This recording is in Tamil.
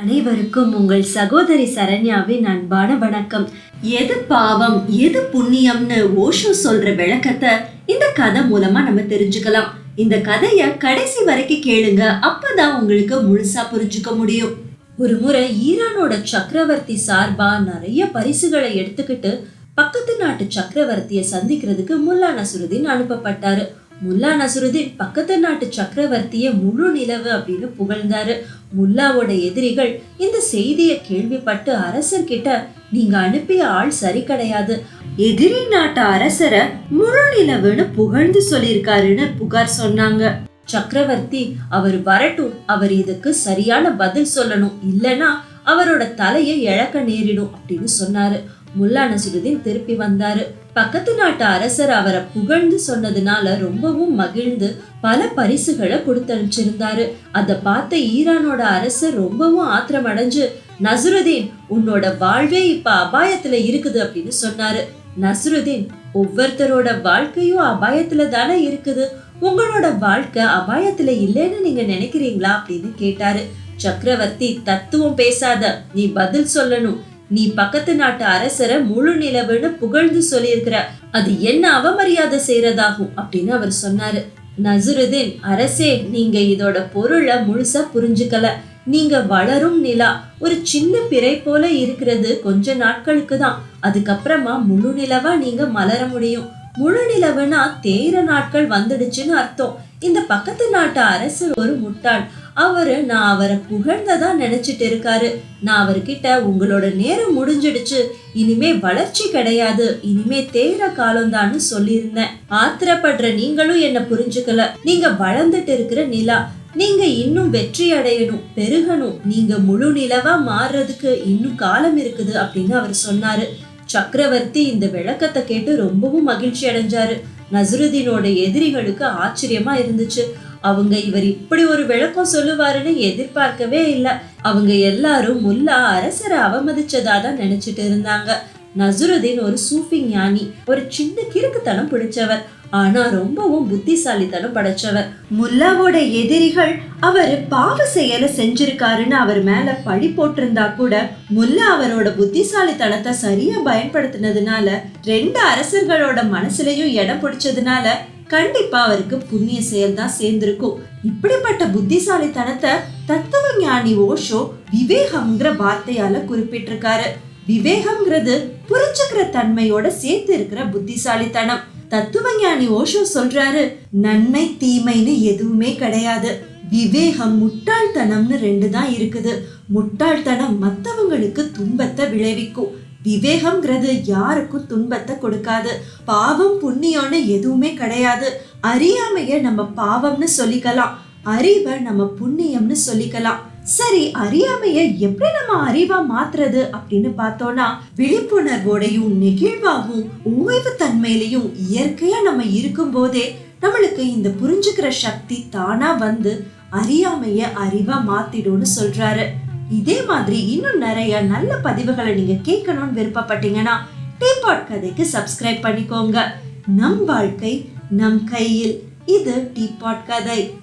அனைவருக்கும் உங்கள் சகோதரி சரண்யாவின் அன்பான வணக்கம். எது பாவம் எது புண்ணியம்னு ஓஷோ சொல்ற விளக்கத்தை இந்த கதை மூலமா நம்ம தெரிஞ்சுக்கலாம். இந்த கதைய கடைசி வரைக்கும் கேளுங்க அப்பதான் உங்களுக்கு முழுசா புரிஞ்சுக்க முடியும். ஒரு முறை ஈரானோட சக்கரவர்த்தி சார்பா நிறைய பரிசுகளை எடுத்துக்கிட்டு பக்கத்து நாட்டு சக்கரவர்த்தியை சந்திக்கிறதுக்கு முல்லா நசுருதீன் அனுப்பப்பட்டாரு. முல்லா நசுருதீன் பக்கத்து நாட்டு சக்கரவர்த்திய முழு நிலவு அப்படின்னு புகழ்ந்தாரு. முல்லாவோட எதிரிகள் இந்த செய்தியை கேள்விப்பட்டு அரசர்கிட்ட நீங்க அனுப்பிய ஆள் சரி கிடையாது. எதிரி நாட்டு அரசரை முழு நிலவுன்னு புகழ்ந்து சொல்லியிருக்காருன்னு புகார் சொன்னாங்க. சக்கரவர்த்தி அவர் வரட்டும். அவர் இதுக்கு சரியான பதில் சொல்லணும். இல்லனா அவரோட தலையை இழக்க நேரிடும். அப்படின்னு சொன்னாரு. முல்லா நசுருதீன் திருப்பி வந்தாரு. பக்கத்து நாட்டு அரசர் அவரை புகழ்ந்து சொன்னதுனால ரொம்பவும் மகிழ்ந்து பல பரிசுகளை கொடுத்து அனுப்பிச்சிருந்தாரு அதை பார்த்த ஈரானோட அரசர் ரொம்பவும் ஆத்திரமடைஞ்சு நசுருதீன் உன்னோட வாழ்வே இப்ப அபாயத்துல இருக்குது அப்படின்னு சொன்னாரு. நசுருதீன் ஒவ்வொருத்தரோட வாழ்க்கையும் அபாயத்துல தானே இருக்குது. உங்களோட வாழ்க்கை அபாயத்துல இல்லைன்னு நீங்க நினைக்கிறீங்களா அப்படின்னு கேட்டாரு. சக்கரவர்த்தி தத்துவம் பேசாத நீ பதில் சொல்லணும். நீ பக்கத்து நாட்டு அரசரை முழு நிலவுன்னு புகழ்ந்து சொல்லியிருக்கிற. அது என்ன அவமரியாதை செய்யறதாகும் அப்படின்னு அவர் சொன்னாரு. நசுருதீன் அரசே நீங்க இதோட பொருளை முழுசா புரிஞ்சுக்கல. நீங்க வளரும் நிலா. ஒரு சின்ன பிறை போல இருக்கிறது கொஞ்ச நாட்களுக்கு தான். அதுக்கப்புறமா முழு நிலவா நீங்க மலர முடியும். முழு நிலவுனா தேர நாட்கள் வந்துடுச்சுன்னு அர்த்தம். இந்த பக்கத்து நாட்டு அரசர் ஒரு முட்டாள். அவரு நான் அவரை புகழ்ந்ததா நினைச்சிட்டு இருக்காரு. நான் அவர்கிட்ட உங்களோட நேரம் முடிஞ்சிடுச்சு. இனிமே வளர்ச்சி கிடையாது. இனிமே தேயிற காலம்தான்னு சொல்லியிருந்தேன். ஆத்திரப்படுற நீங்களும் என்ன புரிஞ்சுக்கல. நீங்க வளர்ந்துட்டு இருக்கிற நிலா. நீங்க இன்னும் வெற்றி அடையணும் பெருகணும். நீங்க முழு நிலவா மாறுறதுக்கு இன்னும் காலம் இருக்குது அப்படின்னு அவர் சொன்னாரு. சக்கரவர்த்தி இந்த விளக்கத்தை கேட்டு ரொம்பவும் மகிழ்ச்சி அடைஞ்சாரு. நசுருதீனோட எதிரிகளுக்கு ஆச்சரியமா இருந்துச்சு. அவங்க இவர் இப்படி ஒரு விளக்கம் சொல்லுவாருன்னு எதிர்பார்க்கவே இல்லை. அவங்க எல்லாரும் முல்லா அரசரை அவமதிச்சதா தான் நினைச்சிட்டு இருந்தாங்க. நசுருதீன் ஒரு சூஃபி ஞானி ஒரு சின்ன கிறுக்குத்தனம் பிடிச்சவர். ஆனா ரொம்பவும் புத்திசாலித்தனம் படைச்சவர். முல்லாவோட எதிரிகள் அவர் பாவ செயலை செஞ்சிருக்காருன்னு அவர் மேல பழி போட்டிருந்தா கூட முல்லா அவரோட புத்திசாலித்தனத்தை சரியா பயன்படுத்தினதுனால ரெண்டு அரசர்களோட மனசுலயும் இடம் பிடிச்சதுனால கண்டிப்பா அவருக்கு புண்ணிய செயல் தான் சேர்ந்திருக்கும். இப்படிப்பட்ட புத்திசாலித்தனத்தை தத்துவ ஞானி ஓஷோ விவேகம்ங்கிற வார்த்தையால குறிப்பிட்டிருக்காரு. விவேகம்ங்கிறது புரிஞ்சுக்கிற தன்மையோட சேர்த்து இருக்கிற புத்திசாலித்தனம். தத்துவஞானி ஓஷோ சொல்றாரு நன்மை தீமைன்னு எதுவுமே கிடையாது. விவேகம் முட்டாள்தனம்னு ரெண்டு தான் இருக்குது. முட்டாள்தனம் மற்றவங்களுக்கு துன்பத்தை விளைவிக்கும். விவேகம்ங்கிறது யாருக்கும் துன்பத்தை கொடுக்காது. பாவம் புண்ணியம்னு எதுவுமே கிடையாது. அறியாமைய நம்ம பாவம்னு சொல்லிக்கலாம். அறிவை நம்ம புண்ணியம்னு சொல்லிக்கலாம். சரி அறியாமைய எப்படி நம்ம அறிவா மாத்துறது அப்படின்னு பார்த்தோம்னா விழிப்புணர்வோடையும் நெகிழ்வாகவும் ஓய்வு தன்மையிலையும் இயற்கையா நம்ம இருக்கும் போதே நம்மளுக்கு இந்த புரிஞ்சுக்கிற சக்தி தானா வந்து அறியாமைய அறிவா மாத்திடும்னு சொல்றாரு. இதே மாதிரி இன்னும் நிறைய நல்ல பதிவுகளை நீங்க கேட்கணும்னு விருப்பப்பட்டீங்கன்னா டீபாட் கதைக்கு சப்ஸ்கிரைப் பண்ணிக்கோங்க. நம் வாழ்க்கை நம் கையில். இது டீபாட் கதை.